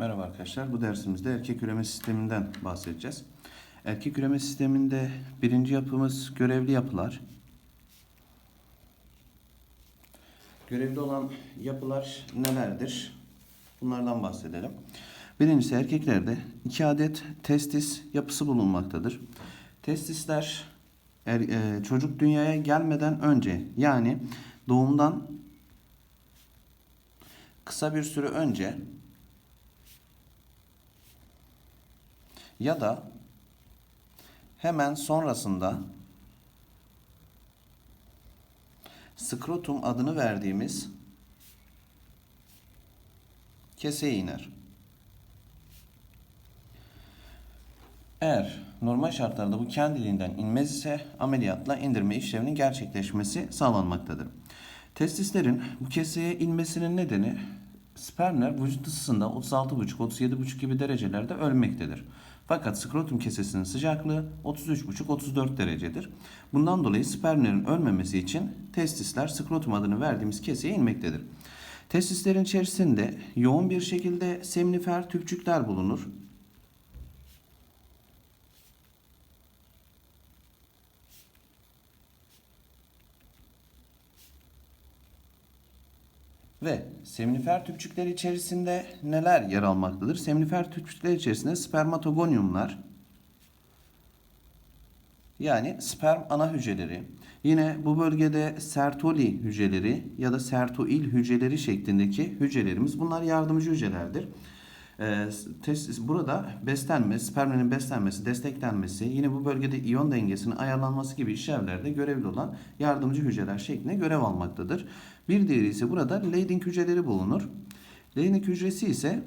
Merhaba arkadaşlar. Bu dersimizde erkek üreme sisteminden bahsedeceğiz. Erkek üreme sisteminde birinci yapımız görevli yapılar. Görevli olan yapılar nelerdir? Bunlardan bahsedelim. Birincisi erkeklerde iki adet testis yapısı bulunmaktadır. Testisler er- e, çocuk dünyaya gelmeden önce yani doğumdan kısa bir süre önce ya da hemen sonrasında skrotum adını verdiğimiz keseye iner. Eğer normal şartlarda bu kendiliğinden inmez ise ameliyatla indirme işleminin gerçekleşmesi sağlanmaktadır. Testislerin bu keseye inmesinin nedeni spermler vücut ısısında 36,5-37,5 gibi derecelerde ölmektedir. Fakat skrotum kesesinin sıcaklığı 33,5-34 derecedir. Bundan dolayı spermlerin ölmemesi için testisler skrotum adını verdiğimiz keseye inmektedir. Testislerin içerisinde yoğun bir şekilde seminifer tüpçükler bulunur. Ve seminifer tüpçükler içerisinde neler yer almaktadır? Seminifer tüpçükler içerisinde spermatogoniumlar yani sperm ana hücreleri. Yine bu bölgede sertoli hücreleri ya da sertoil hücreleri şeklindeki hücrelerimiz bunlar yardımcı hücrelerdir. Ee, burada beslenme, spermlerin beslenmesi, desteklenmesi, yine bu bölgede iyon dengesinin ayarlanması gibi işlevlerde görevli olan yardımcı hücreler şeklinde görev almaktadır. Bir diğeri ise burada Leydig hücreleri bulunur. Leydig hücresi ise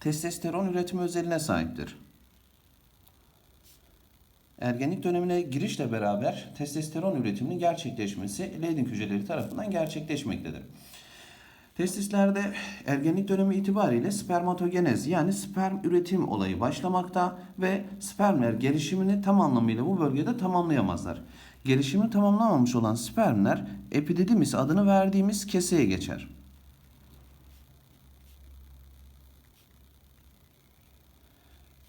testosteron üretimi özelliğine sahiptir. Ergenlik dönemine girişle beraber testosteron üretiminin gerçekleşmesi Leydig hücreleri tarafından gerçekleşmektedir. Testislerde ergenlik dönemi itibariyle spermatogenez yani sperm üretim olayı başlamakta ve spermler gelişimini tam anlamıyla bu bölgede tamamlayamazlar. Gelişimini tamamlamamış olan spermler epididimis adını verdiğimiz keseye geçer.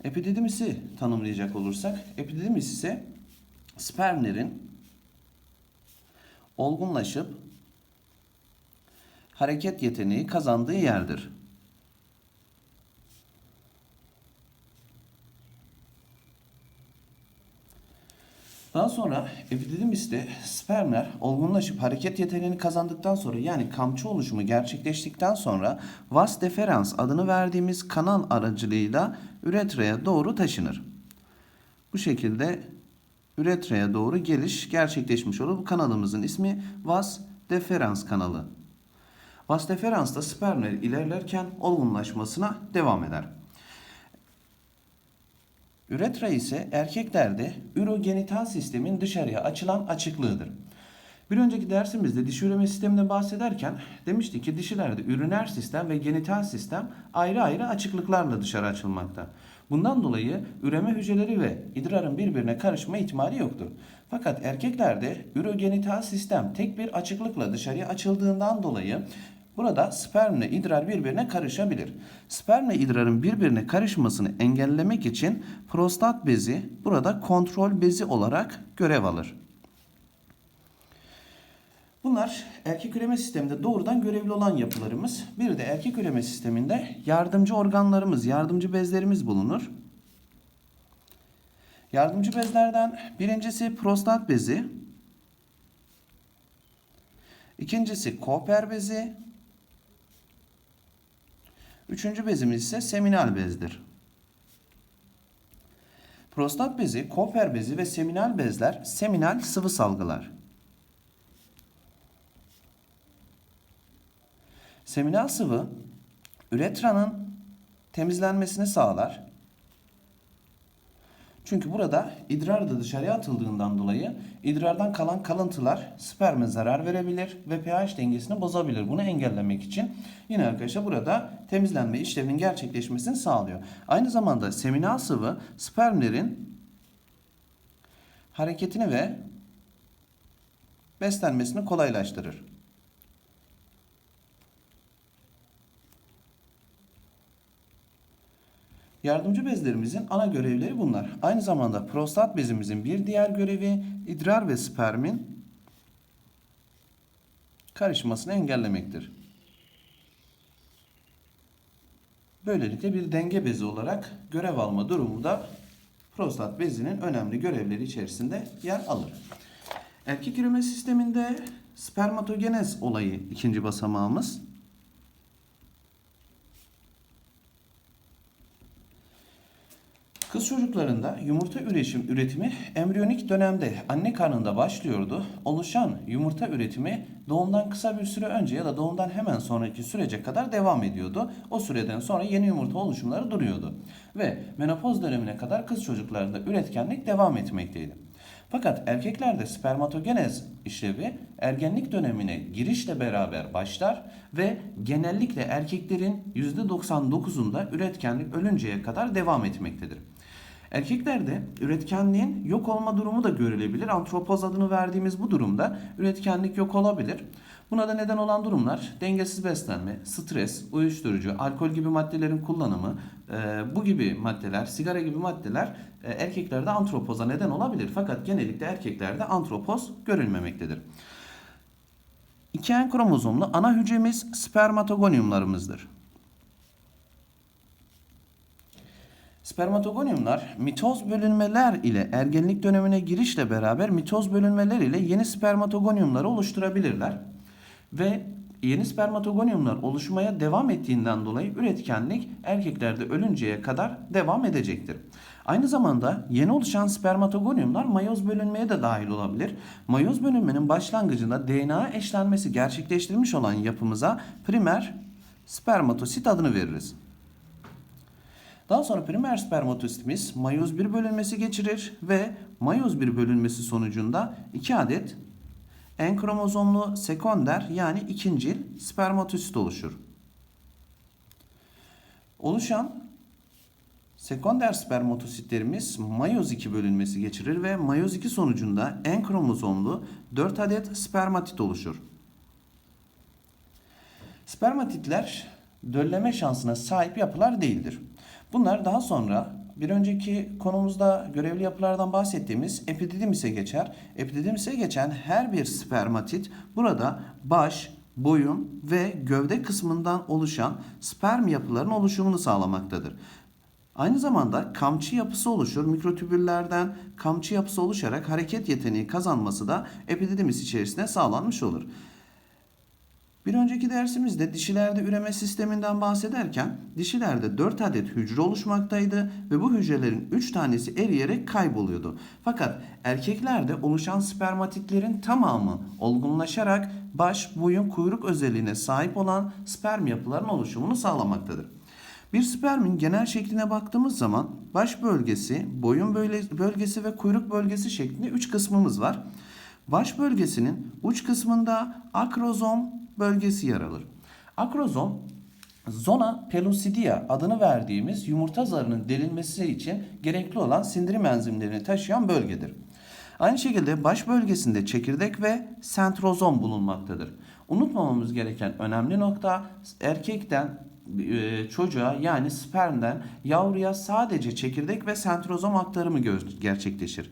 Epididimisi tanımlayacak olursak, epididimis ise spermlerin olgunlaşıp hareket yeteneği kazandığı yerdir. Daha sonra epididimiste spermler olgunlaşıp hareket yeteneğini kazandıktan sonra yani kamçı oluşumu gerçekleştikten sonra vas deferans adını verdiğimiz kanal aracılığıyla üretraya doğru taşınır. Bu şekilde üretraya doğru geliş gerçekleşmiş olur. Bu kanalımızın ismi vas deferans kanalı. Vas deferansta spermler ilerlerken olgunlaşmasına devam eder. Üretra ise erkeklerde ürogenital sistemin dışarıya açılan açıklığıdır. Bir önceki dersimizde dişi üreme sisteminden bahsederken demiştik ki dişilerde üriner sistem ve genital sistem ayrı ayrı açıklıklarla dışarı açılmakta. Bundan dolayı üreme hücreleri ve idrarın birbirine karışma ihtimali yoktur. Fakat erkeklerde ürogenital sistem tek bir açıklıkla dışarıya açıldığından dolayı Burada spermle idrar birbirine karışabilir. Spermle idrarın birbirine karışmasını engellemek için prostat bezi burada kontrol bezi olarak görev alır. Bunlar erkek üreme sisteminde doğrudan görevli olan yapılarımız. Bir de erkek üreme sisteminde yardımcı organlarımız, yardımcı bezlerimiz bulunur. Yardımcı bezlerden birincisi prostat bezi. İkincisi Koper bezi. Üçüncü bezimiz ise seminal bezdir. Prostat bezi, Koper bezi ve seminal bezler seminal sıvı salgılar. Seminal sıvı üretranın temizlenmesini sağlar. Çünkü burada idrar da dışarıya atıldığından dolayı idrardan kalan kalıntılar sperme zarar verebilir ve pH dengesini bozabilir. Bunu engellemek için yine arkadaşlar burada temizlenme işleminin gerçekleşmesini sağlıyor. Aynı zamanda seminal sıvı spermlerin hareketini ve beslenmesini kolaylaştırır. Yardımcı bezlerimizin ana görevleri bunlar. Aynı zamanda prostat bezimizin bir diğer görevi idrar ve spermin karışmasını engellemektir. Böylelikle bir denge bezi olarak görev alma durumu da prostat bezinin önemli görevleri içerisinde yer alır. Erkek üreme sisteminde spermatogenez olayı ikinci basamağımız. Kız çocuklarında yumurta üretim, üretimi embriyonik dönemde anne karnında başlıyordu. Oluşan yumurta üretimi doğumdan kısa bir süre önce ya da doğumdan hemen sonraki sürece kadar devam ediyordu. O süreden sonra yeni yumurta oluşumları duruyordu. Ve menopoz dönemine kadar kız çocuklarında üretkenlik devam etmekteydi. Fakat erkeklerde spermatogenez işlevi ergenlik dönemine girişle beraber başlar ve genellikle erkeklerin %99'unda üretkenlik ölünceye kadar devam etmektedir. Erkeklerde üretkenliğin yok olma durumu da görülebilir. Antropoz adını verdiğimiz bu durumda üretkenlik yok olabilir. Buna da neden olan durumlar dengesiz beslenme, stres, uyuşturucu, alkol gibi maddelerin kullanımı, e, bu gibi maddeler, sigara gibi maddeler e, erkeklerde antropoza neden olabilir. Fakat genellikle erkeklerde antropoz görülmemektedir. İki en kromozomlu ana hücremiz spermatogoniumlarımızdır. Spermatogoniumlar mitoz bölünmeler ile ergenlik dönemine girişle beraber mitoz bölünmeler ile yeni spermatogoniumları oluşturabilirler. Ve yeni spermatogoniumlar oluşmaya devam ettiğinden dolayı üretkenlik erkeklerde ölünceye kadar devam edecektir. Aynı zamanda yeni oluşan spermatogoniumlar mayoz bölünmeye de dahil olabilir. Mayoz bölünmenin başlangıcında DNA eşlenmesi gerçekleştirilmiş olan yapımıza primer spermatosit adını veririz. Daha sonra primer spermatositimiz mayoz 1 bölünmesi geçirir ve mayoz 1 bölünmesi sonucunda 2 adet en kromozomlu sekonder yani ikincil spermatosit oluşur. Oluşan sekonder spermatositlerimiz mayoz 2 bölünmesi geçirir ve mayoz 2 sonucunda en kromozomlu 4 adet spermatit oluşur. Spermatitler dölleme şansına sahip yapılar değildir. Bunlar daha sonra bir önceki konumuzda görevli yapılardan bahsettiğimiz epididimise geçer. Epididimise geçen her bir spermatit burada baş, boyun ve gövde kısmından oluşan sperm yapılarının oluşumunu sağlamaktadır. Aynı zamanda kamçı yapısı oluşur. Mikrotübüllerden kamçı yapısı oluşarak hareket yeteneği kazanması da epididimis içerisinde sağlanmış olur. Bir önceki dersimizde dişilerde üreme sisteminden bahsederken dişilerde 4 adet hücre oluşmaktaydı ve bu hücrelerin 3 tanesi eriyerek kayboluyordu. Fakat erkeklerde oluşan spermatitlerin tamamı olgunlaşarak baş, boyun, kuyruk özelliğine sahip olan sperm yapılarının oluşumunu sağlamaktadır. Bir spermin genel şekline baktığımız zaman baş bölgesi, boyun bölgesi ve kuyruk bölgesi şeklinde 3 kısmımız var. Baş bölgesinin uç kısmında akrozom, bölgesi yer alır. Akrozom zona pellucidia adını verdiğimiz yumurta zarının delinmesi için gerekli olan sindirim enzimlerini taşıyan bölgedir. Aynı şekilde baş bölgesinde çekirdek ve sentrozom bulunmaktadır. Unutmamamız gereken önemli nokta erkekten e, çocuğa yani spermden yavruya sadece çekirdek ve sentrozom aktarımı gerçekleşir.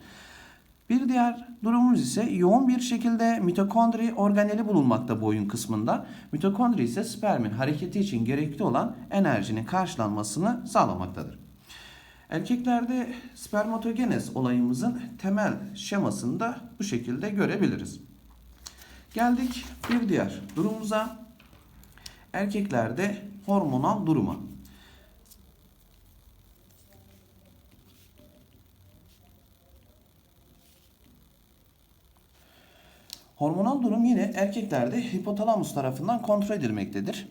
Bir diğer durumumuz ise yoğun bir şekilde mitokondri organeli bulunmakta boyun kısmında. Mitokondri ise spermin hareketi için gerekli olan enerjinin karşılanmasını sağlamaktadır. Erkeklerde spermatogenez olayımızın temel şemasını da bu şekilde görebiliriz. Geldik bir diğer durumumuza. Erkeklerde hormonal duruma. Hormonal durum yine erkeklerde hipotalamus tarafından kontrol edilmektedir.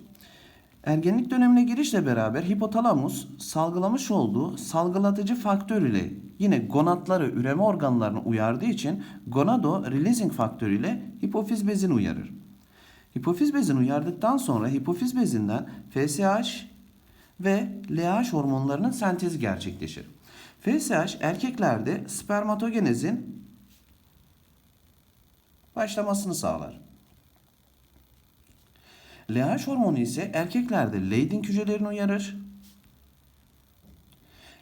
Ergenlik dönemine girişle beraber hipotalamus salgılamış olduğu salgılatıcı faktör ile yine gonadları üreme organlarını uyardığı için gonado releasing faktörü ile hipofiz bezini uyarır. Hipofiz bezini uyardıktan sonra hipofiz bezinden FSH ve LH hormonlarının sentezi gerçekleşir. FSH erkeklerde spermatogenezin başlamasını sağlar. LH hormonu ise erkeklerde Leydig hücrelerini uyarır.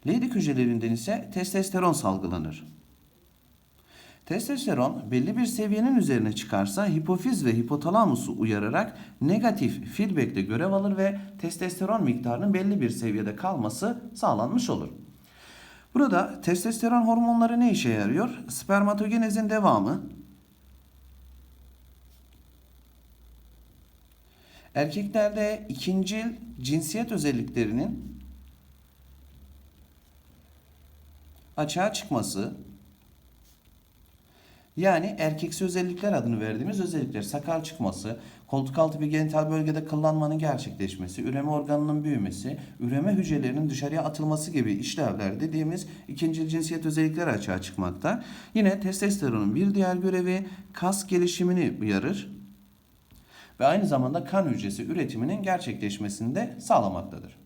Leydig hücrelerinden ise testosteron salgılanır. Testosteron belli bir seviyenin üzerine çıkarsa hipofiz ve hipotalamusu uyararak negatif feedback'te görev alır ve testosteron miktarının belli bir seviyede kalması sağlanmış olur. Burada testosteron hormonları ne işe yarıyor? Spermatogenezin devamı, erkeklerde ikincil cinsiyet özelliklerinin açığa çıkması, yani erkeksi özellikler adını verdiğimiz özellikler sakal çıkması, koltuk altı bir genital bölgede kıllanmanın gerçekleşmesi, üreme organının büyümesi, üreme hücrelerinin dışarıya atılması gibi işlevler dediğimiz ikinci cinsiyet özellikleri açığa çıkmakta. Yine testosteronun bir diğer görevi kas gelişimini uyarır ve aynı zamanda kan hücresi üretiminin gerçekleşmesini de sağlamaktadır.